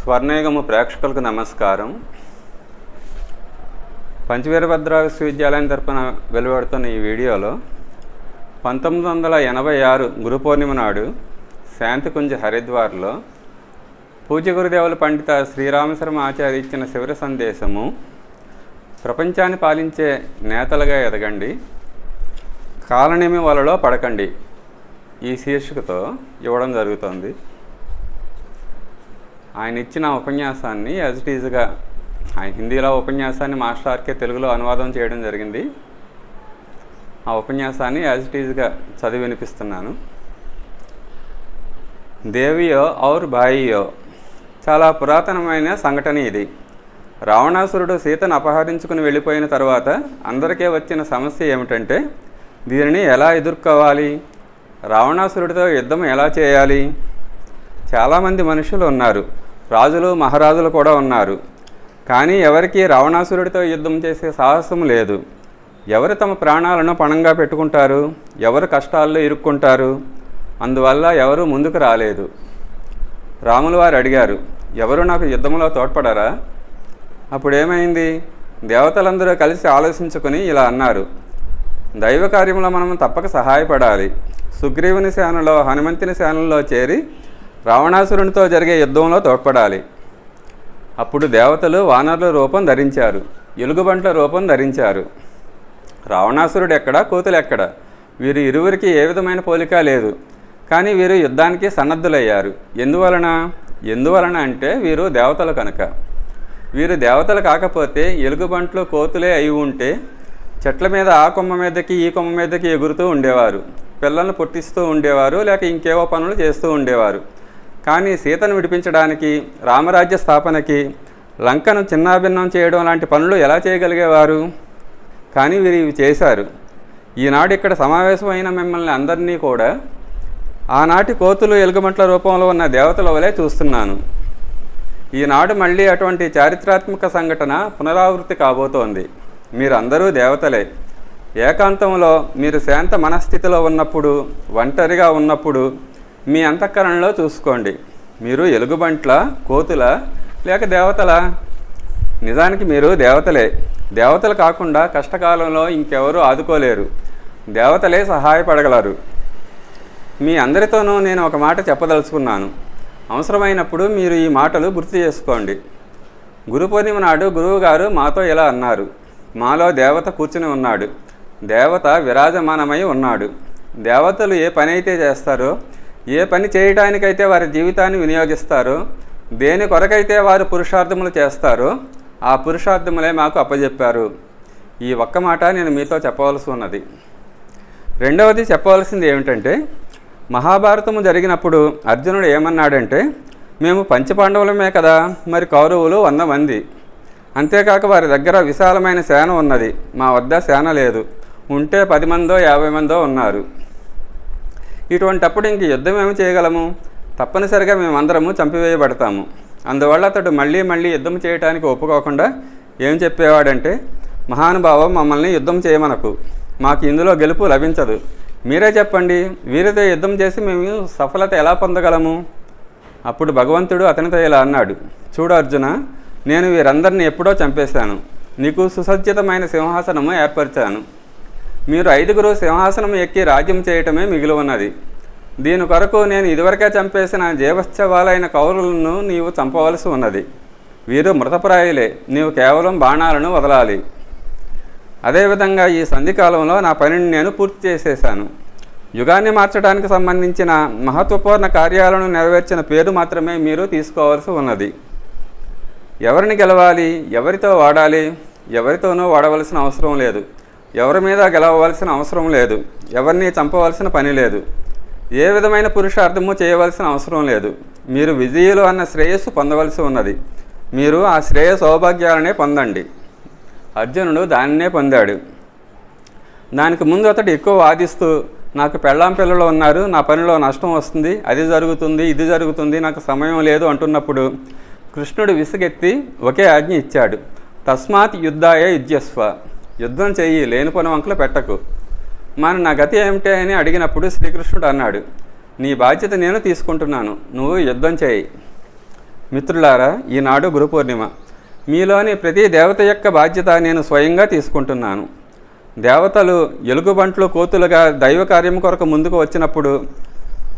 స్వర్ణయుగము ప్రేక్షకులకు నమస్కారం. పంచవీరభద్ర విశ్వవిద్యాలయం తరపున వెలువడుతున్న ఈ వీడియోలో పంతొమ్మిది వందల ఎనభై ఆరు గురు పౌర్ణిమ నాడు శాంతికుంజ హరిద్వార్లో పూజ్య గురుదేవుల పండిత శ్రీరామశర్మ ఆచార్య ఇచ్చిన శివర సందేశము ప్రపంచాన్ని పాలించే నేతలుగా ఎదగండి కాలనేమి వలలో పడకండి ఈ శీర్షికతో ఇవ్వడం జరుగుతోంది. ఆయన ఇచ్చిన ఉపన్యాసాన్ని యాజ్ ఇట్ ఈజ్గా ఆయన హిందీలో ఉపన్యాసాన్ని మాస్టర్ ఆర్కే తెలుగులో అనువాదం చేయడం జరిగింది. ఆ ఉపన్యాసాన్ని యాజ్ ఇట్ ఈజ్గా చదివి వినిపిస్తున్నాను. దేవియో ఔర్ బాయియో. చాలా పురాతనమైన సంఘటన ఇది. రావణాసురుడు సీతను అపహరించుకుని వెళ్ళిపోయిన తర్వాత అందరికీ వచ్చిన సమస్య ఏమిటంటే దీనిని ఎలా ఎదుర్కోవాలి? రావణాసురుడితో యుద్ధం ఎలా చేయాలి? చాలామంది మనుషులు ఉన్నారు. రాజులు మహారాజులు కూడా ఉన్నారు. కానీ ఎవరికి రావణాసురుడితో యుద్ధం చేసే సాహసం లేదు. ఎవరు తమ ప్రాణాలను పణంగా పెట్టుకుంటారు? ఎవరు కష్టాల్లో ఇరుక్కుంటారు? అందువల్ల ఎవరు ముందుకు రాలేదు. రాములు వారు అడిగారు ఎవరు నాకు యుద్ధంలో తోడ్పడరా? అప్పుడు ఏమైంది దేవతలందరూ కలిసి ఆలోచించుకొని ఇలా అన్నారు. దైవ కార్యంలో మనం తప్పక సహాయపడాలి. సుగ్రీవుని సేనలో హనుమంతుని సేనలో చేరి రావణాసురునితో జరిగే యుద్ధంలో తోడ్పడాలి. అప్పుడు దేవతలు వానరుల రూపం ధరించారు ఎలుగుబంట్ల రూపం ధరించారు. రావణాసురుడు ఎక్కడ కోతులు ఎక్కడ? వీరు ఇరువురికి ఏ విధమైన పోలిక లేదు. కానీ వీరు యుద్ధానికి సన్నద్ధులయ్యారు. ఎందువలన? ఎందువలన అంటే వీరు దేవతలు కనుక. వీరు దేవతలు కాకపోతే ఎలుగుబంట్లు కోతులే అయి ఉంటే చెట్ల మీద ఆ కొమ్మ మీదకి ఈ కొమ్మ మీదకి ఎగురుతూ ఉండేవారు. పిల్లలను పుట్టిస్తూ ఉండేవారు లేక ఇంకేవో పనులు చేస్తూ ఉండేవారు. కానీ సీతను విడిపించడానికి రామరాజ్య స్థాపనకి లంకను చిన్నాభిన్నం చేయడం లాంటి పనులు ఎలా చేయగలిగేవారు? కానీ వీరు ఇవి చేశారు. ఈనాడు ఇక్కడ సమావేశమైన మిమ్మల్ని అందరినీ కూడా ఆనాటి కోతులు ఎలుగుమంట్ల రూపంలో ఉన్న దేవతల వలె చూస్తున్నాను. ఈనాడు మళ్ళీ అటువంటి చారిత్రాత్మక సంఘటన పునరావృత్తి కాబోతోంది. మీరందరూ దేవతలే. ఏకాంతంలో మీరు శాంత మనస్థితిలో ఉన్నప్పుడు ఒంటరిగా ఉన్నప్పుడు మీ అంతఃకరణలో చూసుకోండి. మీరు ఎలుగుబంట్ల కోతుల లేక దేవతల? నిజానికి మీరు దేవతలే. దేవతలు కాకుండా కష్టకాలంలో ఇంకెవరూ ఆదుకోలేరు. దేవతలే సహాయపడగలరు. మీ అందరితోనూ నేను ఒక మాట చెప్పదలుచుకున్నాను. అవసరమైనప్పుడు మీరు ఈ మాటలు గుర్తు చేసుకోండి. గురు పూర్ణిమ నాడు గురువుగారు మాతో ఇలా అన్నారు. మాలో దేవత కూర్చుని ఉన్నాడు. దేవత విరాజమానమై ఉన్నాడు. దేవతలు ఏ పని అయితే చేస్తారో ఏ పని చేయటానికైతే వారి జీవితాన్ని వినియోగిస్తారో దేని కొరకైతే వారు పురుషార్థములు చేస్తారో ఆ పురుషార్థములే మాకు అప్పజెప్పారు. ఈ ఒక్క మాట నేను మీతో చెప్పవలసి ఉన్నది. రెండవది చెప్పవలసింది ఏమిటంటే మహాభారతము జరిగినప్పుడు అర్జునుడు ఏమన్నాడంటే మేము పంచపాండవులమే కదా మరి కౌరవులు వంద మంది. అంతేకాక వారి దగ్గర విశాలమైన సేన ఉన్నది మా వద్ద సేన లేదు. ఉంటే పది మందో యాభై మందో ఉన్నారు. ఇటువంటప్పుడు ఇంక యుద్ధం ఏమి చేయగలము? తప్పనిసరిగా మేమందరము చంపివేయబడతాము. అందువల్ల అతడు మళ్ళీ మళ్ళీ యుద్ధం చేయడానికి ఒప్పుకోకుండా ఏం చెప్పేవాడంటే మహానుభావం మమ్మల్ని యుద్ధం చేయమనకు. మాకు ఇందులో గెలుపు లభించదు. మీరే చెప్పండి వీరితో యుద్ధం చేసి మేము సఫలత ఎలా పొందగలము? అప్పుడు భగవంతుడు అతనితో ఇలా అన్నాడు చూడు అర్జున నేను వీరందరిని ఎప్పుడో చంపేశాను. నీకు సుసజ్జితమైన సింహాసనము ఏర్పరిచాను. మీరు ఐదుగురు సింహాసనం ఎక్కి రాజ్యం చేయటమే మిగిలి ఉన్నది. దీని కొరకు నేను ఇదివరకే చంపేసిన జీవోత్సవాలైన కౌరులను నీవు చంపవలసి ఉన్నది. వీరు మృతప్రాయులే. నీవు కేవలం బాణాలను వదలాలి. అదేవిధంగా ఈ సంధికాలంలో నా పనిని నేను పూర్తి చేసేశాను. యుగాన్ని మార్చడానికి సంబంధించిన మహత్వపూర్ణ కార్యాలను నెరవేర్చిన పేరు మాత్రమే మీరు తీసుకోవాల్సి ఉన్నది. ఎవరిని గెలవాలి? ఎవరితో వాడాలి? ఎవరితోనూ వాడవలసిన అవసరం లేదు. ఎవరి మీద గెలవవలసిన అవసరం లేదు. ఎవరిని చంపవలసిన పని లేదు. ఏ విధమైన పురుషార్థము చేయవలసిన అవసరం లేదు. మీరు విజయులు అన్న శ్రేయస్సు పొందవలసి ఉన్నది. మీరు ఆ శ్రేయ సౌభాగ్యాలనే పొందండి. అర్జునుడు దానినే పొందాడు. దానికి ముందు అతడు ఎక్కువ వాదిస్తూ నాకు పెళ్ళాం పిల్లలు ఉన్నారు నా పనిలో నష్టం వస్తుంది అది జరుగుతుంది ఇది జరుగుతుంది నాకు సమయం లేదు అంటున్నప్పుడు కృష్ణుడు విసుగెత్తి ఒకే ఆజ్ఞ ఇచ్చాడు. తస్మాత్ యుద్ధాయ యుజ్యస్వ. యుద్ధం చెయ్యి లేనిపోని వంకలు పెట్టకు. మరి నా గతి ఏమిటి అని అడిగినప్పుడు శ్రీకృష్ణుడు అన్నాడు నీ బాధ్యత నేను తీసుకుంటున్నాను నువ్వు యుద్ధం చేయి మిత్రులారా ఈనాడు గురు పూర్ణిమ మీలోని ప్రతి దేవత యొక్క బాధ్యత నేను స్వయంగా తీసుకుంటున్నాను. దేవతలు ఎలుగుబంట్లు కోతులుగా దైవ కార్యం కొరకు ముందుకు వచ్చినప్పుడు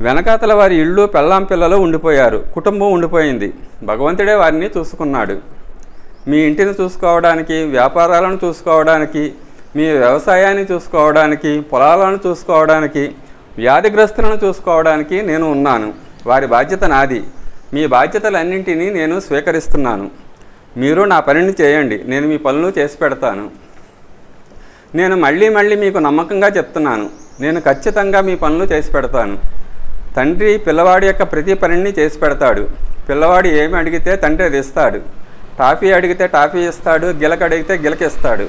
వెనకాతల వారి ఇళ్ళు పెళ్ళాం పిల్లలు ఉండిపోయారు కుటుంబం ఉండిపోయింది. భగవంతుడే వారిని చూసుకున్నాడు. మీ ఇంటిని చూసుకోవడానికి వ్యాపారాలను చూసుకోవడానికి మీ వ్యవసాయాన్ని చూసుకోవడానికి పొలాలను చూసుకోవడానికి వ్యాధిగ్రస్తులను చూసుకోవడానికి నేను ఉన్నాను. వారి బాధ్యత నాది. మీ బాధ్యతలన్నింటినీ నేను స్వీకరిస్తున్నాను. మీరు నా పనిని చేయండి. నేను మీ పనులు చేసి పెడతాను. నేను మళ్ళీ మళ్ళీ మీకు నమ్మకంగా చెప్తున్నాను. నేను ఖచ్చితంగా మీ పనులు చేసి పెడతాను. తండ్రి పిల్లవాడి యొక్క ప్రతి పనిని చేసి పెడతాడు. పిల్లవాడు ఏమి అడిగితే తండ్రి అది ఇస్తాడు. టాఫీ అడిగితే టాఫీ ఇస్తాడు గిలక అడిగితే గిలకిస్తాడు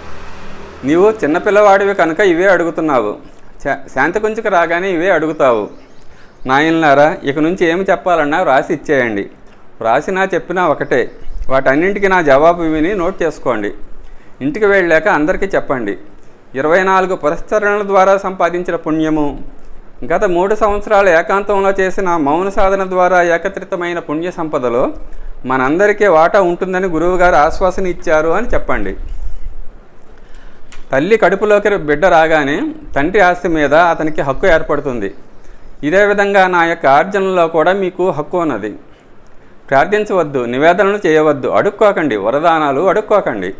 నీవు చిన్నపిల్లవాడివి కనుక ఇవే అడుగుతున్నావు. శా- శాంతి కుంచుకు రాగానే ఇవే అడుగుతావు. నాయనలారా ఇక నుంచి ఏమి చెప్పాలన్నా వ్రాసి ఇచ్చేయండి. వ్రాసినా చెప్పినా ఒకటే. వాటన్నింటికి నా జవాబు విని నోట్ చేసుకోండి. ఇంటికి వెళ్ళాక అందరికీ చెప్పండి. ఇరవై నాలుగు పురస్కరణల ద్వారా సంపాదించిన పుణ్యము. గత మూడు సంవత్సరాల ఏకాంతంలో చేసిన మౌన సాధన ద్వారా ఏకత్రితమైన పుణ్య సంపదలో మనందరికీ వాటా ఉంటుందని గురువుగారు ఆశ్వాసన ఇచ్చారు అని చెప్పండి. తల్లి కడుపులోకి బిడ్డ రాగానే తండ్రి ఆస్తి మీద అతనికి హక్కు ఏర్పడుతుంది. ఇదే విధంగా నా యొక్క ఆర్జనలో కూడా మీకు హక్కు ఉన్నది. ప్రార్థించవద్దు నివేదనలు చేయవద్దు అడుక్కోకండి వరదానాలు అడుక్కోకండి.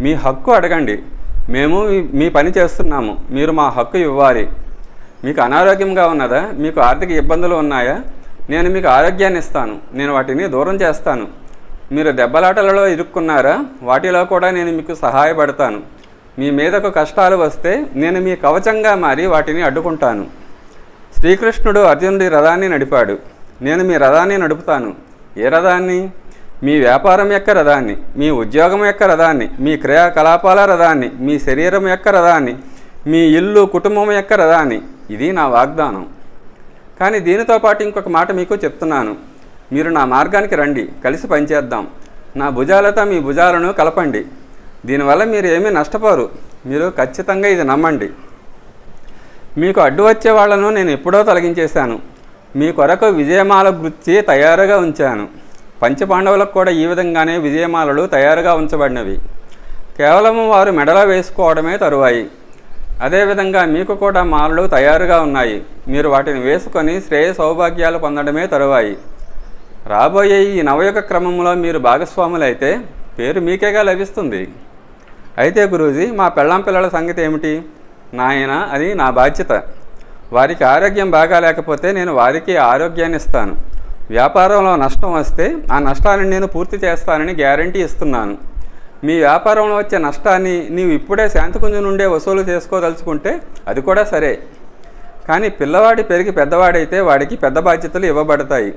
మీ హక్కు అడగండి. మేము మీ- మీ పని చేస్తున్నాము. మీరు మా హక్కు ఇవ్వాలి. మీకు అనారోగ్యంగా ఉన్నదా? మీకు ఆర్థిక ఇబ్బందులు ఉన్నాయా? నేను మీకు ఆరోగ్యాన్ని ఇస్తాను. నేను వాటిని దూరం చేస్తాను. మీరు దెబ్బలాటలలో ఇరుక్కున్నారా? వాటిలో కూడా నేను మీకు సహాయపడతాను. మీ మీదకు కష్టాలు వస్తే నేను మీ కవచంగా మారి వాటిని అడ్డుకుంటాను. శ్రీకృష్ణుడు అర్జునుడి రథాన్ని నడిపాడు. నేను మీ రథాన్ని నడుపుతాను. ఏ రథాన్ని? మీ వ్యాపారం యొక్క రథాన్ని మీ ఉద్యోగం యొక్క రథాన్ని మీ క్రియాకలాపాల రథాన్ని మీ శరీరం యొక్క రథాన్ని మీ ఇల్లు కుటుంబం యొక్క రథాన్ని. ఇది నా వాగ్దానం. కానీ దీనితో పాటు ఇంకొక మాట మీకు చెప్తున్నాను. మీరు నా మార్గానికి రండి కలిసి పనిచేద్దాం. నా భుజాలతో మీ భుజాలను కలపండి. దీనివల్ల మీరు ఏమీ నష్టపోరు. మీరు ఖచ్చితంగా ఇది నమ్మండి. మీకు అడ్డు వచ్చే వాళ్ళను నేను ఎప్పుడో తొలగించేశాను. మీ కొరకు విజయమాల గుర్చి తయారుగా ఉంచాను. పంచపాండవులకు కూడా ఈ విధంగానే విజయమాలలు తయారుగా ఉంచబడినవి. కేవలం వారు మెడలో వేసుకోవడమే తరువాయి. అదేవిధంగా మీకు కూడా మాలలు తయారుగా ఉన్నాయి. మీరు వాటిని వేసుకొని శ్రేయ సౌభాగ్యాలు పొందడమే తరువాయి. రాబోయే ఈ నవయుగ క్రమంలో మీరు భాగస్వాములైతే పేరు మీకేగా లభిస్తుంది? అయితే గురూజీ మా పెళ్ళాం పిల్లల సంగతి ఏమిటి? నాయన అది నా బాధ్యత. వారికి ఆరోగ్యం బాగా లేకపోతే నేను వారికి ఆరోగ్యాన్ని ఇస్తాను. వ్యాపారంలో నష్టం వస్తే ఆ నష్టాన్ని నేను పూర్తి చేస్తానని గ్యారంటీ ఇస్తున్నాను. మీ వ్యాపారంలో వచ్చే నష్టాన్ని నీవు ఇప్పుడే శాంతికుంజం నుండే వసూలు చేసుకోదలుచుకుంటే అది కూడా సరే. కానీ పిల్లవాడి పెరిగి పెద్దవాడైతే వాడికి పెద్ద బాధ్యతలు ఇవ్వబడతాయి.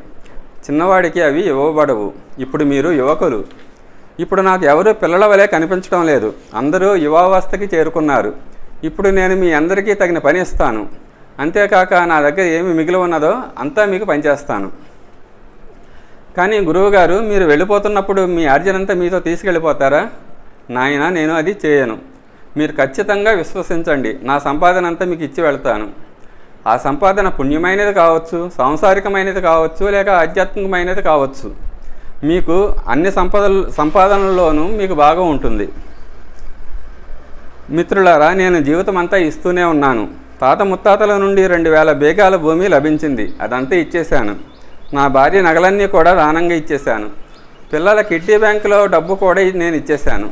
చిన్నవాడికి అవి ఇవ్వబడవు. ఇప్పుడు మీరు యువకులు. ఇప్పుడు నాకు ఎవరు పిల్లల వలె కనిపించడం లేదు. అందరూ యువావస్థకి చేరుకున్నారు. ఇప్పుడు నేను మీ అందరికీ తగిన పని ఇస్తాను. అంతేకాక నా దగ్గర ఏమి మిగిలి ఉన్నదో అంతా మీకు పనిచేస్తాను. కానీ గురువుగారు మీరు వెళ్ళిపోతున్నప్పుడు మీ ఆర్జనంతా మీతో తీసుకెళ్ళిపోతారా? నాయన నేను అది చేయను. మీరు ఖచ్చితంగా విశ్వసించండి. నా సంపాదన అంతా మీకు ఇచ్చి వెళ్తాను. ఆ సంపాదన పుణ్యమైనది కావచ్చు సాంసారికమైనది కావచ్చు లేక ఆధ్యాత్మికమైనది కావచ్చు. మీకు అన్ని సంపదలు సంపాదనల్లోనూ మీకు బాగా ఉంటుంది. మిత్రులారా నేను జీవితం అంతా ఇస్తూనే ఉన్నాను. తాత ముత్తాతల నుండి రెండు వేల బేగాల భూమి లభించింది. అదంతా ఇచ్చేశాను. నా భార్య నగలన్నీ కూడా దానంగా ఇచ్చేశాను. పిల్లల కిడ్నీ బ్యాంకులో డబ్బు కూడా నేను ఇచ్చేశాను.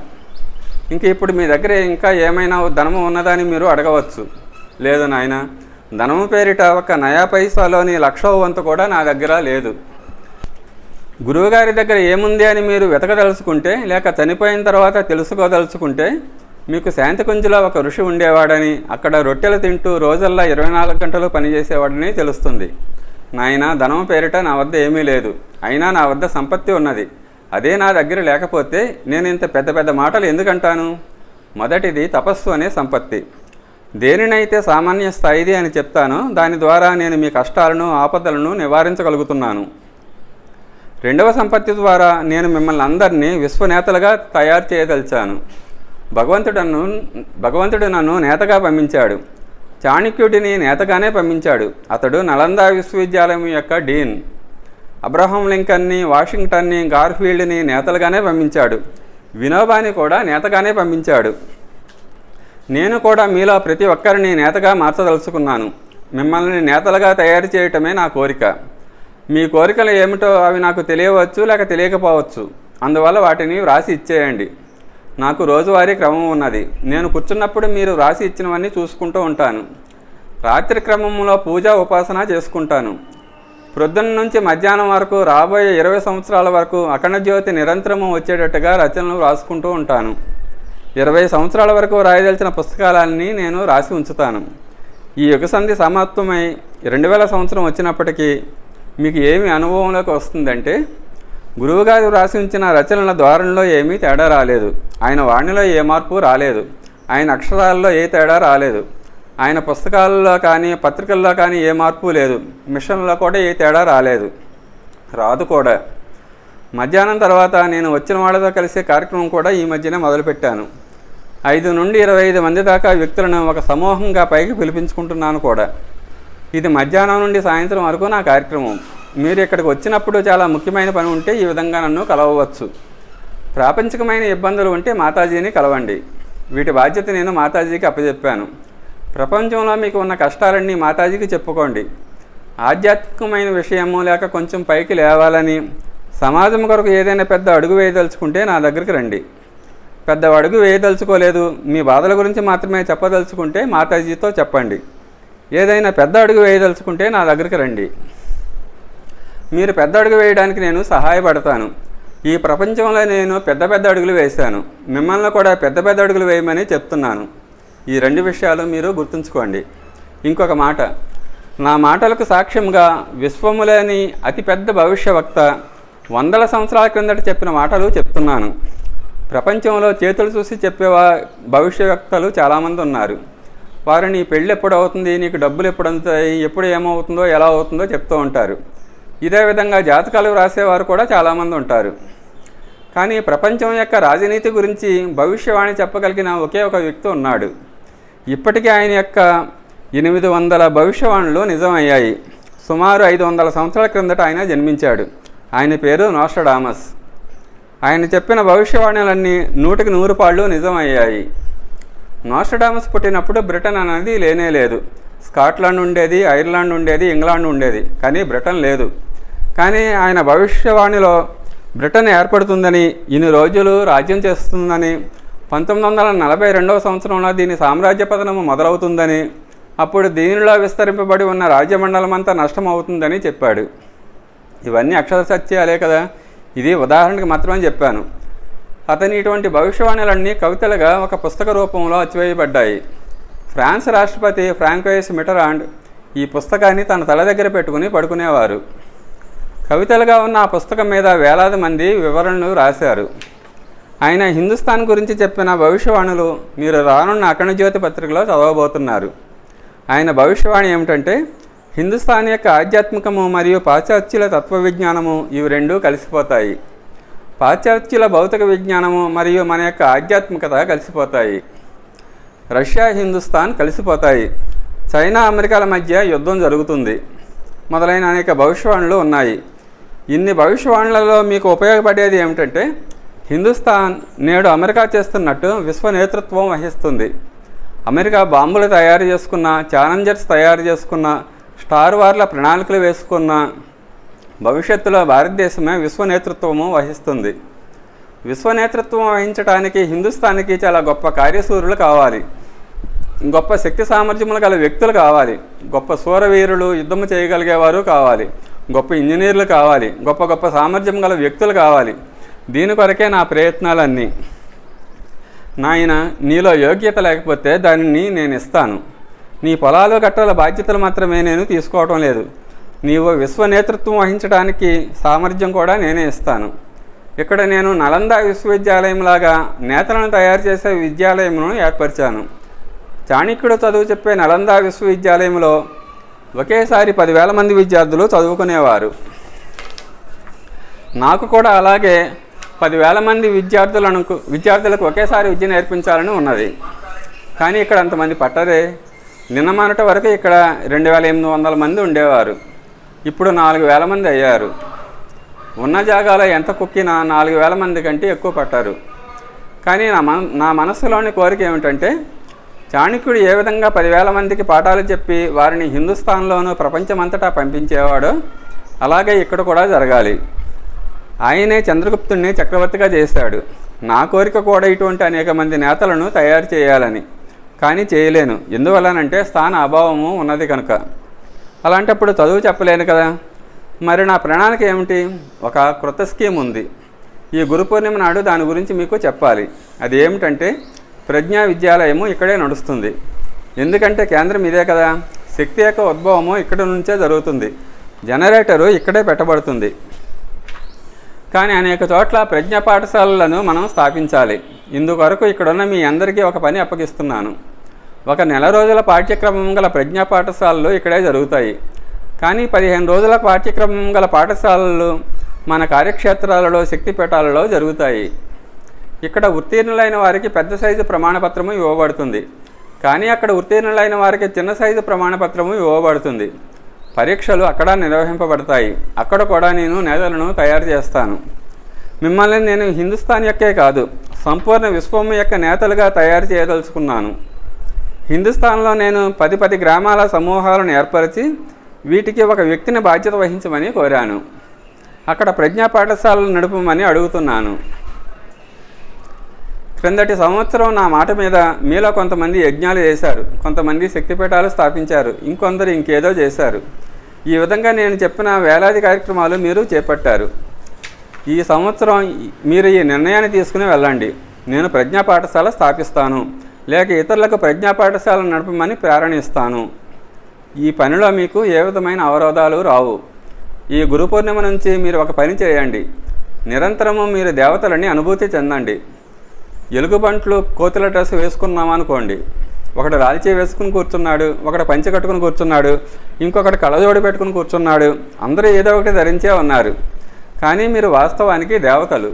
ఇంక ఇప్పుడు మీ దగ్గర ఇంకా ఏమైనా ధనము ఉన్నదని మీరు అడగవచ్చు. లేదు నాయన ధనము పేరిట ఒక నయా పైసాలోని లక్షో వంతు కూడా నా దగ్గర లేదు. గురువుగారి దగ్గర ఏముంది అని మీరు వెతకదలుచుకుంటే లేక చనిపోయిన తర్వాత తెలుసుకోదలుచుకుంటే మీకు శాంతికుంజలో ఒక ఋషి ఉండేవాడని అక్కడ రొట్టెలు తింటూ రోజల్లా ఇరవై నాలుగు గంటలు పనిచేసేవాడని తెలుస్తుంది. నాయన ధనం పేరిట నా వద్ద ఏమీ లేదు. అయినా నా వద్ద సంపత్తి ఉన్నది. అదే నా దగ్గర లేకపోతే నేను ఇంత పెద్ద పెద్ద మాటలు ఎందుకంటాను? మొదటిది తపస్సు అనే సంపత్తి. దేనినైతే సామాన్య స్థాయిది అని చెప్తానో దాని ద్వారా నేను మీ కష్టాలను ఆపదలను నివారించగలుగుతున్నాను. రెండవ సంపత్తి ద్వారా నేను మిమ్మల్ని అందరినీ విశ్వనేతలుగా తయారు చేయదలిచాను. భగవంతుడను భగవంతుడు నన్ను నేతగా పంపించాడు. చాణక్యుడిని నేతగానే పంపించాడు. అతడు నలంద విశ్వవిద్యాలయం యొక్క డీన్. అబ్రహం లింకన్ని వాషింగ్టన్ని గార్ఫీల్డ్ని నేతలుగానే పంపించాడు. వినోబాని కూడా నేతగానే పంపించాడు. నేను కూడా మీలో ప్రతి ఒక్కరిని నేతగా మార్చదలుచుకున్నాను. మిమ్మల్ని నేతలుగా తయారు చేయటమే నా కోరిక. మీ కోరికలు ఏమిటో అవి నాకు తెలియవచ్చు లేక తెలియకపోవచ్చు. అందువల్ల వాటిని వ్రాసి ఇచ్చేయండి. నాకు రోజువారీ క్రమం ఉన్నది. నేను కూర్చున్నప్పుడు మీరు రాసి ఇచ్చినవన్నీ చూసుకుంటూ ఉంటాను. రాత్రి క్రమంలో పూజ ఉపాసన చేసుకుంటాను. ప్రొద్దున నుంచి మధ్యాహ్నం వరకు రాబోయే ఇరవై సంవత్సరాల వరకు అఖండ జ్యోతి నిరంతరము వచ్చేటట్టుగా రచనలు రాసుకుంటూ ఉంటాను. ఇరవై సంవత్సరాల వరకు రాయదలిచిన పుస్తకాలన్నీ నేను రాసి ఉంచుతాను. ఈ యుగ సంధి సమాప్తమై రెండు వేల సంవత్సరం వచ్చినప్పటికీ మీకు ఏమి అనుభవంలోకి వస్తుందంటే గురువుగారు రాసి ఉంచిన రచనల ద్వారంలో ఏమీ తేడా రాలేదు. ఆయన వాణిలో ఏ మార్పు రాలేదు. ఆయన అక్షరాల్లో ఏ తేడా రాలేదు. ఆయన పుస్తకాల్లో కానీ పత్రికల్లో కానీ ఏ మార్పు లేదు. మిషన్లో కూడా ఏ తేడా రాలేదు. రాదు కూడా. మధ్యాహ్నం తర్వాత నేను వచ్చిన వాళ్ళతో కలిసే కార్యక్రమం కూడా ఈ మధ్యనే మొదలుపెట్టాను. ఐదు నుండి ఇరవై ఐదు మంది దాకా వ్యక్తులను ఒక సమూహంగా పైకి పిలిపించుకుంటున్నాను కూడా. ఇది మధ్యాహ్నం నుండి సాయంత్రం వరకు నా కార్యక్రమం. మీరు ఇక్కడికి వచ్చినప్పుడు చాలా ముఖ్యమైన పని ఉంటే ఈ విధంగా నన్ను కలవవచ్చు. ప్రాపంచికమైన ఇబ్బందులు ఉంటే మాతాజీని కలవండి. వీటి బాధ్యత నేను మాతాజీకి అప్పచెప్పాను ప్రపంచంలో మీకు ఉన్న కష్టాలన్నీ మాతాజీకి చెప్పుకోండి. ఆధ్యాత్మికమైన విషయము లేక కొంచెం పైకి లేవాలని సమాజం కొరకు ఏదైనా పెద్ద అడుగు వేయదలుచుకుంటే నా దగ్గరికి రండి. పెద్ద అడుగు వేయదలుచుకోలేదు మీ బాధల గురించి మాత్రమే చెప్పదలుచుకుంటే మాతాజీతో చెప్పండి. ఏదైనా పెద్ద అడుగు వేయదలుచుకుంటే నా దగ్గరికి రండి. మీరు పెద్ద అడుగు వేయడానికి నేను సహాయపడతాను. ఈ ప్రపంచంలో నేను పెద్ద పెద్ద అడుగులు వేశాను. మిమ్మల్ని కూడా పెద్ద పెద్ద అడుగులు వేయమని చెప్తున్నాను. ఈ రెండు విషయాలు మీరు గుర్తుంచుకోండి. ఇంకొక మాట. నా మాటలకు సాక్ష్యంగా విశ్వములేని అతిపెద్ద భవిష్యవక్త వందల సంవత్సరాల క్రిందట చెప్పిన మాటలు చెప్తున్నాను. ప్రపంచంలో చేతులు చూసి చెప్పేవా భవిష్యవక్తలు చాలామంది ఉన్నారు. వారు నీ పెళ్ళి ఎప్పుడు అవుతుంది? నీకు డబ్బులు ఎప్పుడు అందుతాయి? ఎప్పుడు ఏమవుతుందో? ఎలా అవుతుందో చెప్తూ ఉంటారు. ఇదే విధంగా జాతకాలు రాసేవారు కూడా చాలామంది ఉంటారు. కానీ ప్రపంచం యొక్క రాజనీతి గురించి భవిష్యవాణి చెప్పగలిగిన ఒకే ఒక వ్యక్తి ఉన్నాడు. ఇప్పటికీ ఆయన యొక్క ఎనిమిది వందల భవిష్యవాణులు నిజమయ్యాయి. సుమారు ఐదు వందల సంవత్సరాల క్రిందట ఆయన జన్మించాడు. ఆయన పేరు నోస్టడామస్. ఆయన చెప్పిన భవిష్యవాణులన్నీ నూటికి నూరు పాళ్ళు నిజమయ్యాయి. నోస్టడామస్ పుట్టినప్పుడు బ్రిటన్ అనేది లేనే లేదు. స్కాట్లాండ్ ఉండేది ఐర్లాండ్ ఉండేది ఇంగ్లాండ్ ఉండేది కానీ బ్రిటన్ లేదు. కానీ ఆయన భవిష్యవాణిలో బ్రిటన్ ఏర్పడుతుందని ఇన్ని రోజులు రాజ్యం చేస్తుందని పంతొమ్మిది వందల నలభై రెండవ సంవత్సరంలో దీని సామ్రాజ్య పతనము మొదలవుతుందని అప్పుడు దీనిలో విస్తరింపబడి ఉన్న రాజ్యమండలం అంతా నష్టమవుతుందని చెప్పాడు. ఇవన్నీ అక్షర సత్యాలే కదా. ఇది ఉదాహరణకి మాత్రమే చెప్పాను. అతని ఇటువంటి భవిష్యవాణులన్నీ కవితలుగా ఒక పుస్తక రూపంలో అచ్చివేయబడ్డాయి ఫ్రాన్స్ రాష్ట్రపతి ఫ్రాంకోయిస్ మిటరాండ్ ఈ పుస్తకాన్ని తన తల దగ్గర పెట్టుకుని పడుకునేవారు. కవితలుగా ఉన్న ఆ పుస్తకం మీద వేలాది మంది వివరణలు రాశారు. ఆయన హిందుస్థాన్ గురించి చెప్పిన భవిష్యవాణులు మీరు రానున్న అఖండజ్యోతి పత్రికలో చదవబోతున్నారు. ఆయన భవిష్యవాణి ఏమిటంటే హిందుస్థాన్ యొక్క ఆధ్యాత్మికము మరియు పాశ్చాత్యుల తత్వ విజ్ఞానము ఇవి రెండూ కలిసిపోతాయి. పాశ్చాత్యుల భౌతిక విజ్ఞానము మరియు మన యొక్క ఆధ్యాత్మికత కలిసిపోతాయి. రష్యా హిందుస్థాన్ కలిసిపోతాయి. చైనా అమెరికాల మధ్య యుద్ధం జరుగుతుంది. మొదలైన అనేక భవిష్యవాణులు ఉన్నాయి. ఇన్ని భవిష్యవాణులలో మీకు ఉపయోగపడేది ఏమిటంటే హిందుస్థాన్ నేడు అమెరికా చేస్తున్నట్టు విశ్వ నేతృత్వం వహిస్తుంది. అమెరికా బాంబులు తయారు చేసుకున్న ఛాలెంజర్స్ తయారు చేసుకున్న స్టార్ వార్ల ప్రణాళికలు వేసుకున్న భవిష్యత్తులో భారతదేశమే విశ్వ నేతృత్వము వహిస్తుంది. విశ్వ నేతృత్వం వహించడానికి హిందుస్థాన్కి చాలా గొప్ప కార్యసూరులు కావాలి. గొప్ప శక్తి సామర్థ్యములు గల వ్యక్తులు కావాలి. గొప్ప సూరవీరులు యుద్ధము చేయగలిగేవారు కావాలి. గొప్ప ఇంజనీర్లు కావాలి గొప్ప గొప్ప సామర్థ్యం గల వ్యక్తులు కావాలి. దీని కొరకే నా ప్రయత్నాలన్నీ. నాయన నీలో యోగ్యత లేకపోతే దానిని నేను ఇస్తాను నీ పొలాలు గట్టాల బాధ్యతలు మాత్రమే నేను తీసుకోవటం లేదు. నీవు విశ్వ నేతృత్వం వహించడానికి సామర్థ్యం కూడా నేనే ఇస్తాను. ఇక్కడ నేను నలంద విశ్వవిద్యాలయం లాగా నేతలను తయారు చేసే విద్యాలయమును ఏర్పరిచాను. చాణక్యుడు చదువు చెప్పే నలంద విశ్వవిద్యాలయంలో ఒకేసారి పదివేల మంది విద్యార్థులు చదువుకునేవారు. నాకు కూడా అలాగే పదివేల మంది విద్యార్థులను విద్యార్థులకు ఒకేసారి విద్య నేర్పించాలని ఉన్నది. కానీ ఇక్కడ అంతమంది పట్టరే నిన్న మొన్నటి వరకు ఇక్కడ రెండు వేల ఎనిమిది వందల మంది ఉండేవారు. ఇప్పుడు నాలుగు వేల మంది అయ్యారు. ఉన్న జాగాలో ఎంత కుక్కినా నాలుగు వేల మంది కంటే ఎక్కువ పట్టారు. కానీ నా మన నా మనస్సులోని కోరిక ఏమిటంటే చాణక్యుడు ఏ విధంగా పదివేల మందికి పాఠాలు చెప్పి వారిని హిందుస్థాన్లోనూ ప్రపంచమంతటా పంపించేవాడో? అలాగే ఇక్కడ కూడా జరగాలి. ఆయనే చంద్రగుప్తుణ్ణి చక్రవర్తిగా చేశాడు. నా కోరిక కూడా ఇటువంటి అనేక మంది నేతలను తయారు చేయాలని. కానీ చేయలేను. ఎందువల్లనంటే స్థాన అభావము ఉన్నది కనుక. అలాంటప్పుడు చదువు చెప్పలేను కదా. మరి నా ప్రణాళిక ఏమిటి? ఒక క్రొత్త స్కీమ్ ఉంది ఈ గురు పూర్ణిమ నాడు దాని గురించి మీకు చెప్పాలి. అది ఏమిటంటే ప్రజ్ఞా విద్యాలయము ఇక్కడే నడుస్తుంది. ఎందుకంటే కేంద్రం ఇదే కదా. శక్తి యొక్క ఉద్భవము ఇక్కడ నుంచే జరుగుతుంది. జనరేటరు ఇక్కడే పెట్టబడుతుంది. కానీ అనేక చోట్ల ప్రజ్ఞ పాఠశాలలను మనం స్థాపించాలి. ఇందుకొరకు ఇక్కడున్న మీ అందరికీ ఒక పని అప్పగిస్తున్నాను. ఒక నెల రోజుల పాఠ్యక్రమం గల ప్రజ్ఞా పాఠశాలలు ఇక్కడే జరుగుతాయి. కానీ పదిహేను రోజుల పాఠ్యక్రమం గల పాఠశాలలు మన కార్యక్షేత్రాలలో శక్తిపీఠాలలో జరుగుతాయి. ఇక్కడ ఉత్తీర్ణులైన వారికి పెద్ద సైజు ప్రమాణపత్రము ఇవ్వబడుతుంది. కానీ అక్కడ ఉత్తీర్ణులైన వారికి చిన్న సైజు ప్రమాణపత్రము ఇవ్వబడుతుంది. పరీక్షలు అక్కడ నిర్వహింపబడతాయి. అక్కడ కూడా నేను నేతలను తయారు చేస్తాను. మిమ్మల్ని నేను హిందుస్థాన్ యొక్కే కాదు సంపూర్ణ విశ్వం యొక్క నేతలుగా తయారు చేయదలుచుకున్నాను. హిందుస్థాన్లో నేను పది పది గ్రామాల సమూహాలను ఏర్పరిచి వీటికి ఒక వ్యక్తిని బాధ్యత వహించమని కోరాను. అక్కడ ప్రజ్ఞా పాఠశాలలు నడుపమని అడుగుతున్నాను. క్రిందటి సంవత్సరం నా మాట మీద మీలో కొంతమంది యజ్ఞాలు చేశారు. కొంతమంది శక్తిపీఠాలు స్థాపించారు. ఇంకొందరు ఇంకేదో చేశారు. ఈ విధంగా నేను చెప్పిన వేలాది కార్యక్రమాలు మీరు చేపట్టారు. ఈ సంవత్సరం మీరు ఈ నిర్ణయాన్ని తీసుకుని వెళ్ళండి. నేను ప్రజ్ఞా పాఠశాల స్థాపిస్తాను. లేక ఇతరులకు ప్రజ్ఞా పాఠశాల నడపమని ప్రేరణిస్తాను. ఈ పనిలో మీకు ఏ విధమైన అవరోధాలు రావు. ఈ గురు పూర్ణిమ నుంచి మీరు ఒక పని చేయండి. నిరంతరము మీరు దేవతలని అనుభూతి చెందండి. ఎలుగుబంట్లు కోతుల డ్రెస్ వేసుకున్నామనుకోండి ఒకడు రాల్చీ వేసుకుని కూర్చున్నాడు ఒకడు పంచె కట్టుకుని కూర్చున్నాడు ఇంకొకటి కళ్ళజోడు పెట్టుకుని కూర్చున్నాడు అందరూ ఏదో ఒకటి ధరించే ఉన్నారు. కానీ మీరు వాస్తవానికి దేవతలు.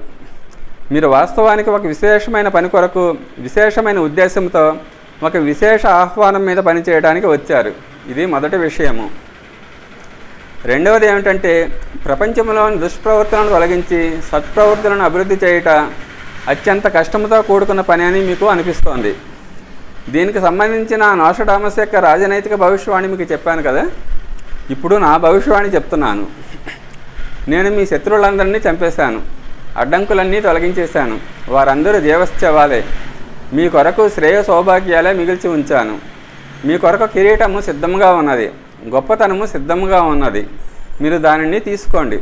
మీరు వాస్తవానికి ఒక విశేషమైన పని కొరకు విశేషమైన ఉద్దేశంతో ఒక విశేష ఆహ్వానం మీద పనిచేయడానికి వచ్చారు. ఇది మొదటి విషయము. రెండవది ఏమిటంటే ప్రపంచంలోని దుష్ప్రవృత్తులను తొలగించి సత్ప్రవృత్తులను అభివృద్ధి చేయటం అత్యంత కష్టంతో కూడుకున్న పని అని మీకు అనిపిస్తోంది. దీనికి సంబంధించిన నోషడామస్ యొక్క రాజనైతిక భవిష్యవాణి మీకు చెప్పాను కదా? ఇప్పుడు నా భవిష్యవాణి చెప్తున్నాను. నేను మీ శత్రువులందరినీ చంపేశాను. అడ్డంకులన్నీ తొలగించేశాను. వారందరూ జీవశ్చవాలే మీ కొరకు శ్రేయ సౌభాగ్యాలే మిగిల్చి ఉంచాను. మీ కొరకు కిరీటము సిద్ధంగా ఉన్నది. గొప్పతనము సిద్ధంగా ఉన్నది. మీరు దానిని తీసుకోండి.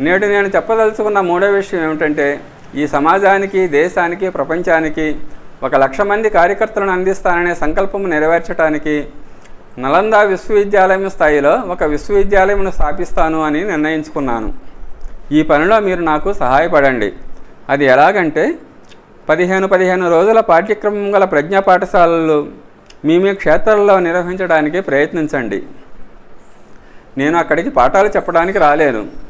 నేడు నేను చెప్పదలుచుకున్న మూడో విషయం ఏమిటంటే ఈ సమాజానికి దేశానికి ప్రపంచానికి ఒక లక్ష మంది కార్యకర్తలను అందిస్తాననే సంకల్పం నెరవేర్చడానికి నలంద విశ్వవిద్యాలయం స్థాయిలో ఒక విశ్వవిద్యాలయంను స్థాపిస్తాను అని నిర్ణయించుకున్నాను. ఈ పనిలో మీరు నాకు సహాయపడండి. అది ఎలాగంటే పదిహేను పదిహేను రోజుల పాఠ్యక్రమం గల ప్రజ్ఞా పాఠశాలలు మీ మీ క్షేత్రాల్లో నిర్వహించడానికి ప్రయత్నించండి. నేను అక్కడికి పాఠాలు చెప్పడానికి రాలేను.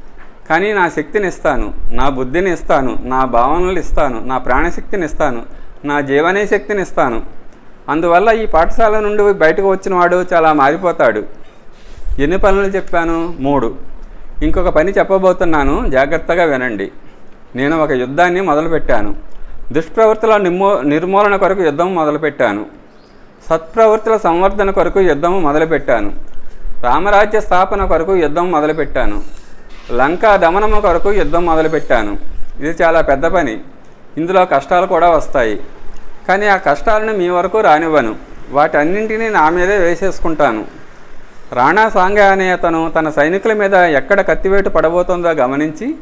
కానీ నా శక్తిని ఇస్తాను నా బుద్ధిని ఇస్తాను నా భావనలు ఇస్తాను నా ప్రాణశక్తిని ఇస్తాను నా జీవనే శక్తిని ఇస్తాను అందువల్ల ఈ పాఠశాల నుండి బయటకు వచ్చిన వాడు చాలా మారిపోతాడు. ఎన్ని పనులు చెప్పాను? మూడు. ఇంకొక పని చెప్పబోతున్నాను జాగ్రత్తగా వినండి. నేను ఒక యుద్ధాన్ని మొదలుపెట్టాను. దుష్ప్రవృత్తుల నిమ్మో నిర్మూలన కొరకు యుద్ధం మొదలుపెట్టాను. సత్ప్రవృత్తుల సంవర్ధన కొరకు యుద్ధం మొదలుపెట్టాను. రామరాజ్య స్థాపన కొరకు యుద్ధం మొదలుపెట్టాను. లంకా దమనము కొరకు యుద్ధం మొదలుపెట్టాను. ఇది చాలా పెద్ద పని. ఇందులో కష్టాలు కూడా వస్తాయి. కానీ ఆ కష్టాలను మీ వరకు రానివ్వను. వాటన్నింటినీ నా మీదే వేసేసుకుంటాను. రాణా సాంగ అనే అతను తన సైనికుల మీద ఎక్కడ కత్తివేటు పడబోతుందో గమనించి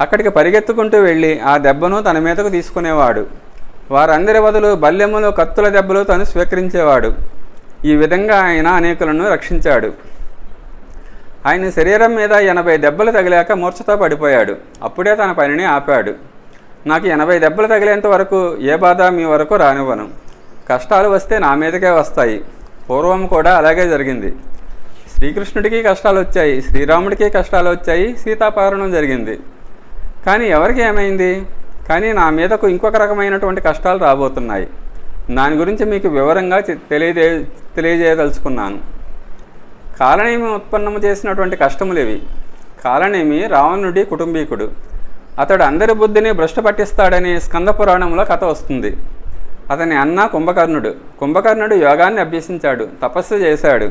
అక్కడికి పరిగెత్తుకుంటూ వెళ్ళి ఆ దెబ్బను తన మీదకు తీసుకునేవాడు. వారందరి బదులు బల్లెములు కత్తుల దెబ్బలు తను స్వీకరించేవాడు. ఈ విధంగా ఆయన అనేకులను రక్షించాడు. ఆయన శరీరం మీద ఎనభై దెబ్బలు తగిలాక మూర్ఛతో పడిపోయాడు. అప్పుడే తన పనిని ఆపాడు. నాకు ఎనభై దెబ్బలు తగిలేంత వరకు ఏ బాధ మీ వరకు రానివ్వను. కష్టాలు వస్తే నా మీదకే వస్తాయి. పూర్వం కూడా అలాగే జరిగింది. శ్రీకృష్ణుడికి కష్టాలు వచ్చాయి శ్రీరాముడికి కష్టాలు వచ్చాయి సీతాపారణం జరిగింది. కానీ ఎవరికి ఏమైంది? కానీ నా మీదకు ఇంకొక రకమైనటువంటి కష్టాలు రాబోతున్నాయి. దాని గురించి మీకు వివరంగా తెలియజే తెలియజేయదలుచుకున్నాను. కాలనేమి ఉత్పన్నము చేసినటువంటి కష్టములేవి. కాలనేమి రావణుడి కుటుంబీకుడు. అతడు అందరి బుద్ధిని భ్రష్టు పట్టిస్తాడని స్కంద పురాణంలో కథ వస్తుంది. అతని అన్న కుంభకర్ణుడు. కుంభకర్ణుడు యోగాన్ని అభ్యసించాడు. తపస్సు చేశాడు.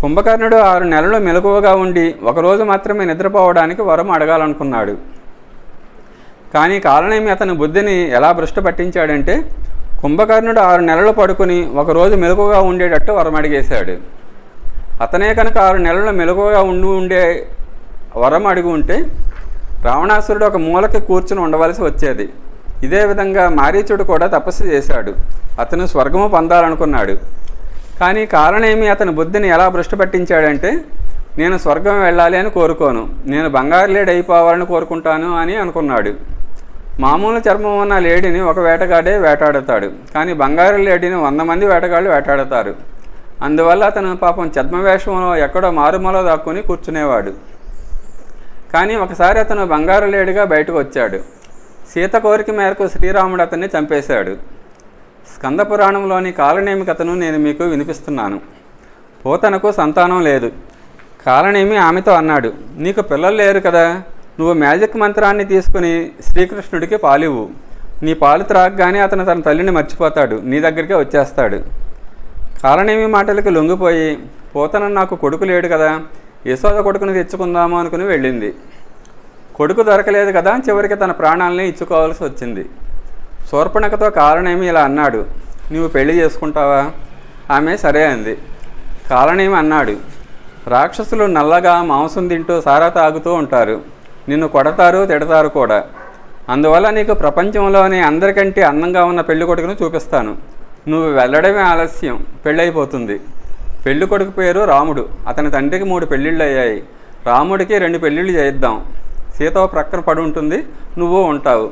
కుంభకర్ణుడు ఆరు నెలలు మెలకువగా ఉండి ఒకరోజు మాత్రమే నిద్రపోవడానికి వరం అడగాలనుకున్నాడు. కానీ కాలనేమి అతని బుద్ధిని ఎలా భ్రష్టు పట్టించాడంటే కుంభకర్ణుడు ఆరు నెలలు పడుకుని ఒకరోజు మెలకుగా ఉండేటట్టు వరం అడిగేశాడు అతనే కనుక ఆరు నెలలు మెలకుగా ఉండి ఉండే వరం అడిగి ఉంటే రావణాసురుడు ఒక మూలకి కూర్చుని ఉండవలసి వచ్చేది. ఇదే విధంగా మారీచుడు కూడా తపస్సు చేశాడు. అతను స్వర్గము పొందాలనుకున్నాడు. కానీ కారణమేమి అతని బుద్ధిని ఎలా భ్రష్టు పట్టించాడంటే నేను స్వర్గం వెళ్ళాలి అని కోరుకోను. నేను బంగారు లేడి అయిపోవాలని కోరుకుంటాను అని అనుకున్నాడు. మామూలు చర్మం ఉన్న లేడిని ఒక వేటగాడే వేటాడతాడు. కానీ బంగారు లేడిని వంద మంది వేటగాళ్ళు వేటాడతారు. అందువల్ల అతను పాపం ఛద్మవేషంలో ఎక్కడో మారుమలో దాక్కుని కూర్చునేవాడు. కానీ ఒకసారి అతను బంగారు లేడిగా బయటకు వచ్చాడు. సీత కోరిక మేరకు శ్రీరాముడు అతన్ని చంపేశాడు. స్కంద పురాణంలోని కాలనేమి కథను నేను మీకు వినిపిస్తున్నాను. పోతనకు సంతానం లేదు. కాలనేమి ఆమెతో అన్నాడు. నీకు పిల్లలు లేరు కదా. నువ్వు మ్యాజిక్ మంత్రాన్ని తీసుకుని శ్రీకృష్ణుడికి పాలివ్వు. నీ పాలు త్రాగగానే అతను తన తల్లిని మర్చిపోతాడు. నీ దగ్గరికే వచ్చేస్తాడు. కాలనేమి మాటలకి లొంగిపోయి పోతన నాకు కొడుకు లేడు కదా యశోద కొడుకుని తెచ్చుకుందాము అనుకుని వెళ్ళింది. కొడుకు దొరకలేదు కదా చివరికి తన ప్రాణాలని ఇచ్చుకోవాల్సి వచ్చింది. శూర్పణకతో కాలనేమి ఇలా అన్నాడు. నువ్వు పెళ్ళి చేసుకుంటావా? ఆమె సరే అంది. కాలనేమి అన్నాడు. రాక్షసులు నల్లగా మాంసం తింటూ సారా తాగుతూ ఉంటారు. నిన్ను కొడతారు తిడతారు కూడా. అందువల్ల నీకు ప్రపంచంలోనే అందరికంటే అందంగా ఉన్న పెళ్ళి కొడుకును చూపిస్తాను. నువ్వు వెళ్ళడమే ఆలస్యం. పెళ్ళైపోతుంది పెళ్ళి కొడుకు పేరు రాముడు. అతని తండ్రికి మూడు పెళ్ళిళ్ళు అయ్యాయి రాముడికి రెండు పెళ్ళిళ్ళు చేయిద్దాం. సీత ప్రక్కన పడి ఉంటుంది. నువ్వు ఉంటావు.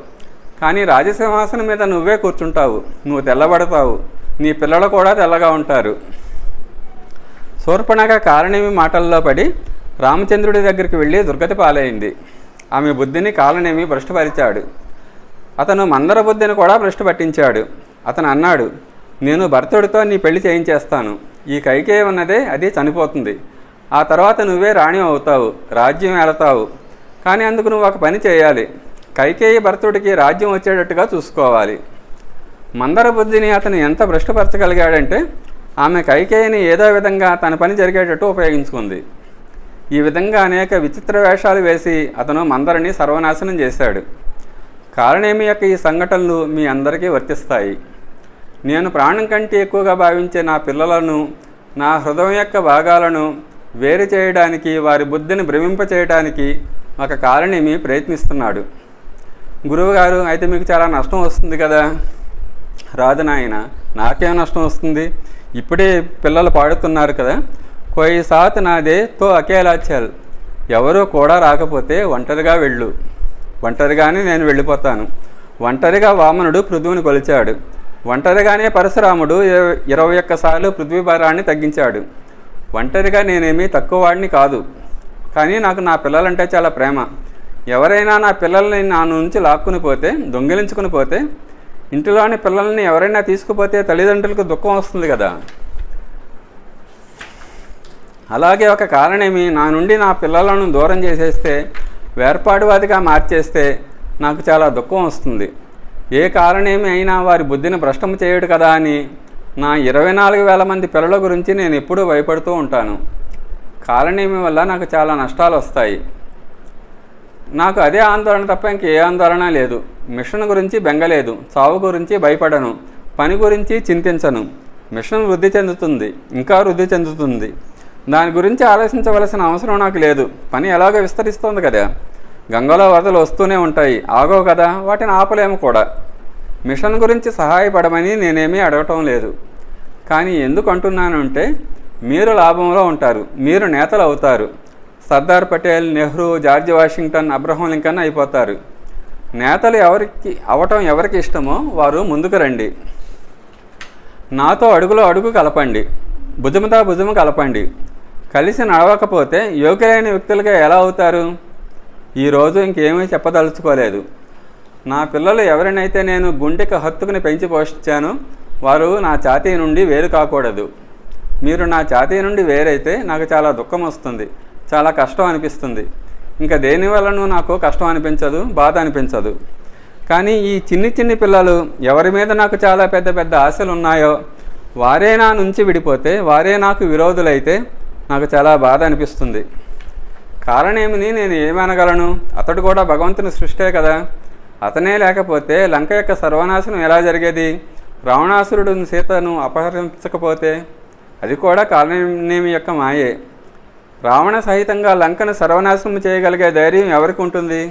కానీ రాజసింహాసనం మీద నువ్వే కూర్చుంటావు. నువ్వు తెల్లబడతావు. నీ పిల్లలు కూడా తెల్లగా ఉంటారు. శూర్పణక కాలనేమి మాటల్లో పడి రామచంద్రుడి దగ్గరికి వెళ్ళి దుర్గతి పాలైంది. ఆమె బుద్ధిని కాలనేమి భ్రష్టుపరిచాడు. అతను మందర బుద్ధిని కూడా భ్రష్టు పట్టించాడు. అతను అన్నాడు నేను భర్తుడితో నీ పెళ్ళి చేయించేస్తాను. ఈ కైకే ఉన్నదే అది చనిపోతుంది. ఆ తర్వాత నువ్వే రాణి అవుతావు రాజ్యం ఏలతావు కానీ అందుకు నువ్వు ఒక పని చేయాలి. కైకేయి భర్తుడికి రాజ్యం వచ్చేటట్టుగా చూసుకోవాలి. మందర బుద్ధిని అతను ఎంత భ్రష్టపరచగలిగాడంటే ఆమె కైకేయిని ఏదో విధంగా తన పని జరిగేటట్టు ఉపయోగించుకుంది. ఈ విధంగా అనేక విచిత్ర వేషాలు వేసి అతను మందరిని సర్వనాశనం చేశాడు. కారణేమి యొక్క ఈ సంఘటనలు మీ అందరికీ వర్తిస్తాయి? నేను ప్రాణం కంటే ఎక్కువగా భావించే నా పిల్లలను నా హృదయం యొక్క భాగాలను వేరు చేయడానికి వారి బుద్ధిని భ్రమింపచేయడానికి ఒక కారణేమి ప్రయత్నిస్తున్నాడు. గురువుగారు అయితే మీకు చాలా నష్టం వస్తుంది కదా? రాదు నాయన నాకేం నష్టం వస్తుంది? ఇప్పుడే పిల్లలు పాడుతున్నారు కదా? కొయ్యి సాత్ నాదే తో అకేలా చల్. ఎవరూ కూడా రాకపోతే ఒంటరిగా వెళ్ళు. ఒంటరిగానే నేను వెళ్ళిపోతాను. ఒంటరిగా వామనుడు పృథువుని కొలిచాడు. ఒంటరిగానే పరశురాముడు ఇరవై ఒక్కసార్లు పృథ్వీభారాన్ని తగ్గించాడు. ఒంటరిగా నేనేమీ తక్కువ వాడిని కాదు. కానీ నాకు నా పిల్లలంటే చాలా ప్రేమ. ఎవరైనా నా పిల్లల్ని నా నుంచి లాక్కుని పోతే దొంగిలించుకుని పోతే ఇంటిలోని పిల్లల్ని ఎవరైనా తీసుకుపోతే తల్లిదండ్రులకు దుఃఖం వస్తుంది కదా. అలాగే ఒక కారణమేమి నా నుండి నా పిల్లలను దూరం చేసేస్తే వేర్పాటువాదిగా మార్చేస్తే నాకు చాలా దుఃఖం వస్తుంది. ఏ కారణమేమి అయినా వారి బుద్ధిని భ్రష్టం చేయడు కదా అని నా ఇరవై నాలుగు వేల మంది పిల్లల గురించి నేను ఎప్పుడూ భయపడుతూ ఉంటాను. కారణమేమి వల్ల నాకు చాలా నష్టాలు వస్తాయి నాకు అదే ఆందోళన తప్ప ఇంకే ఆందోళన లేదు. మిషన్ గురించి బెంగలేదు. చావు గురించి భయపడను. పని గురించి చింతించను. మిషన్ వృద్ధి చెందుతుంది. ఇంకా వృద్ధి చెందుతుంది. దాని గురించి ఆలోచించవలసిన అవసరం నాకు లేదు. పని ఎలాగో విస్తరిస్తోంది కదా. గంగలో వరదలు వస్తూనే ఉంటాయి. ఆగో కదా వాటిని ఆపలేము కూడా. మిషన్ గురించి సహాయపడమని నేనేమీ అడగటం లేదు. కానీ ఎందుకు అంటున్నాను అంటే మీరు లాభంలో ఉంటారు. మీరు నేతలు అవుతారు. Sardar Patel Nehru George Washington Abraham Lincoln అయిపోతారు. నేతలు ఎవరికి అవటం ఎవరికి ఇష్టమో వారు ముందుకు రండి. నాతో అడుగులో అడుగు కలపండి. భుజముతో భుజము కలపండి. కలిసి నడవకపోతే యోగ్యులైన వ్యక్తులుగా ఎలా అవుతారు? ఈరోజు ఇంకేమీ చెప్పదలుచుకోలేదు. నా పిల్లలు ఎవరినైతే నేను గుండెకి హత్తుకుని పెంచి పోషించానో వారు నా ఛాతీ నుండి వేరు కాకూడదు. మీరు నా ఛాతీ నుండి వేరైతే నాకు చాలా దుఃఖం వస్తుంది చాలా కష్టం అనిపిస్తుంది. ఇంకా దేని నాకు కష్టం అనిపించదు బాధ అనిపించదు. కానీ ఈ చిన్ని చిన్ని పిల్లలు ఎవరి మీద నాకు చాలా పెద్ద పెద్ద ఆశలు ఉన్నాయో వారే నా నుంచి విడిపోతే వారే నాకు విరోధులైతే నాకు చాలా బాధ అనిపిస్తుంది. కారణేమిని నేను ఏమనగలను? అతడు కూడా భగవంతుని సృష్టే కదా. అతనే లేకపోతే లంక యొక్క సర్వనాశనం ఎలా జరిగేది? రావణాసురుడు సీతను అపహరించకపోతే అది కూడా కారణేమి యొక్క మాయే. రావణ సహితంగా లంకను సర్వనాశనం చేయగలిగే ధైర్యం ఎవరికి ఉంటుంది?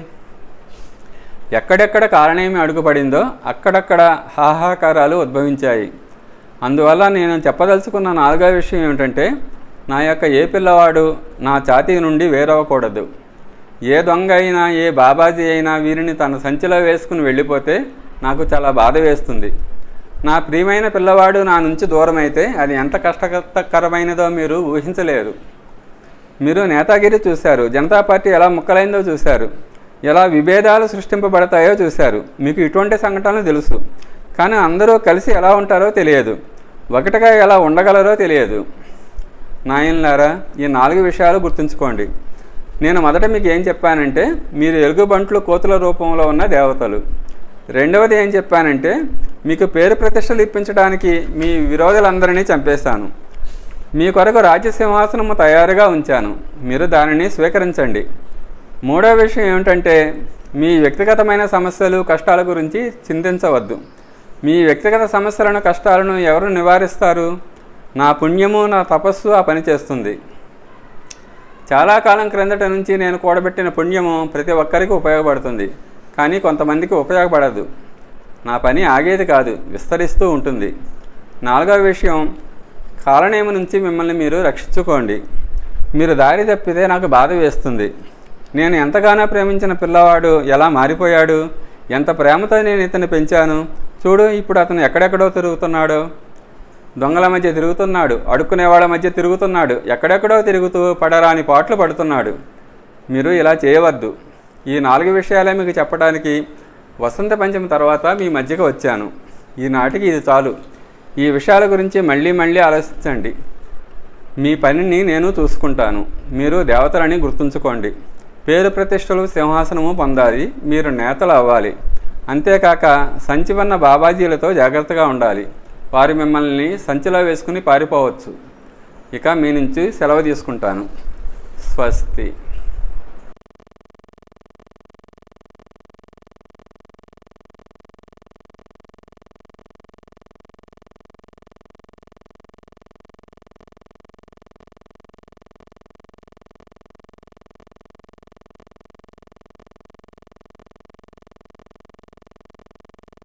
ఎక్కడెక్కడ కారణేమి అడుగుపడిందో అక్కడక్కడ హాహాకారాలు ఉద్భవించాయి. అందువల్ల నేను చెప్పదలుచుకున్న నాలుగో విషయం ఏమిటంటే నా యొక్క ఏ పిల్లవాడు నా ఛాతీ నుండి వేరవ్వకూడదు ఏ దొంగ అయినా ఏ బాబాజీ అయినా వీరిని తన సంచిలో వేసుకుని వెళ్ళిపోతే నాకు చాలా బాధ వేస్తుంది. నా ప్రియమైన పిల్లవాడు నా నుంచి దూరమైతే అది ఎంత కష్టకరమైనదో మీరు ఊహించలేరు. మీరు నేతాగిరి చూశారు జనతా పార్టీ ఎలా ముక్కలైందో చూశారు ఎలా విభేదాలు సృష్టింపబడతాయో చూశారు. మీకు ఇటువంటి సంఘటనలు తెలుసు కానీ అందరూ కలిసి ఎలా ఉంటారో తెలియదు ఒకటిగా ఎలా ఉండగలరో తెలియదు. నాయనలారా ఈ నాలుగు విషయాలు గుర్తుంచుకోండి. నేను మొదట మీకు ఏం చెప్పానంటే మీరు ఎలుగుబంట్లు కోతుల రూపంలో ఉన్న దేవతలు. రెండవది ఏం చెప్పానంటే మీకు పేరు ప్రతిష్టలు ఇప్పించడానికి మీ విరోధులందరినీ చంపేశాను. మీ కొరకు రాజ్యసింహాసనము తయారుగా ఉంచాను. మీరు దానిని స్వీకరించండి. మూడో విషయం ఏమిటంటే మీ వ్యక్తిగతమైన సమస్యలు కష్టాల గురించి చింతించవద్దు. మీ వ్యక్తిగత సమస్యలను కష్టాలను ఎవరు నివారిస్తారు? నా పుణ్యము నా తపస్సు ఆ పని చేస్తుంది. చాలా కాలం క్రిందట నుంచి నేను కూడబెట్టిన పుణ్యము ప్రతి ఒక్కరికి ఉపయోగపడుతుంది కానీ కొంతమందికి ఉపయోగపడదు. నా పని ఆగేది కాదు విస్తరిస్తూ ఉంటుంది. నాలుగవ విషయం కాలనేమి నుంచి మిమ్మల్ని మీరు రక్షించుకోండి. మీరు దారి తప్పితే నాకు బాధ వేస్తుంది. నేను ఎంతగానో ప్రేమించిన పిల్లవాడు ఎలా మారిపోయాడు? ఎంత ప్రేమతో నేను ఇతను పెంచాను? చూడు ఇప్పుడు అతను ఎక్కడెక్కడో తిరుగుతున్నాడో. దొంగల మధ్య తిరుగుతున్నాడు అడుక్కునేవాళ్ళ మధ్య తిరుగుతున్నాడు ఎక్కడెక్కడో తిరుగుతూ పడరాని పాటలు పడుతున్నాడు. మీరు ఇలా చేయవద్దు. ఈ నాలుగు విషయాలే మీకు చెప్పడానికి వసంత పంచమి తర్వాత మీ మధ్యకి వచ్చాను. ఈనాటికి ఇది చాలు. ఈ విషయాల గురించి మళ్ళీ మళ్ళీ ఆలోచించండి. మీ పనిని నేను చూసుకుంటాను. మీరు దేవతలని గుర్తుంచుకోండి. పేరు ప్రతిష్టలు సింహాసనము పొందాలి. మీరు నేతలు అవ్వాలి. అంతేకాక సంచివన్న బాబాజీలతో జాగ్రత్తగా ఉండాలి. వారు మిమ్మల్ని సంచిలో వేసుకుని పారిపోవచ్చు. ఇక మీ నుంచి సెలవు తీసుకుంటాను. స్వస్తి.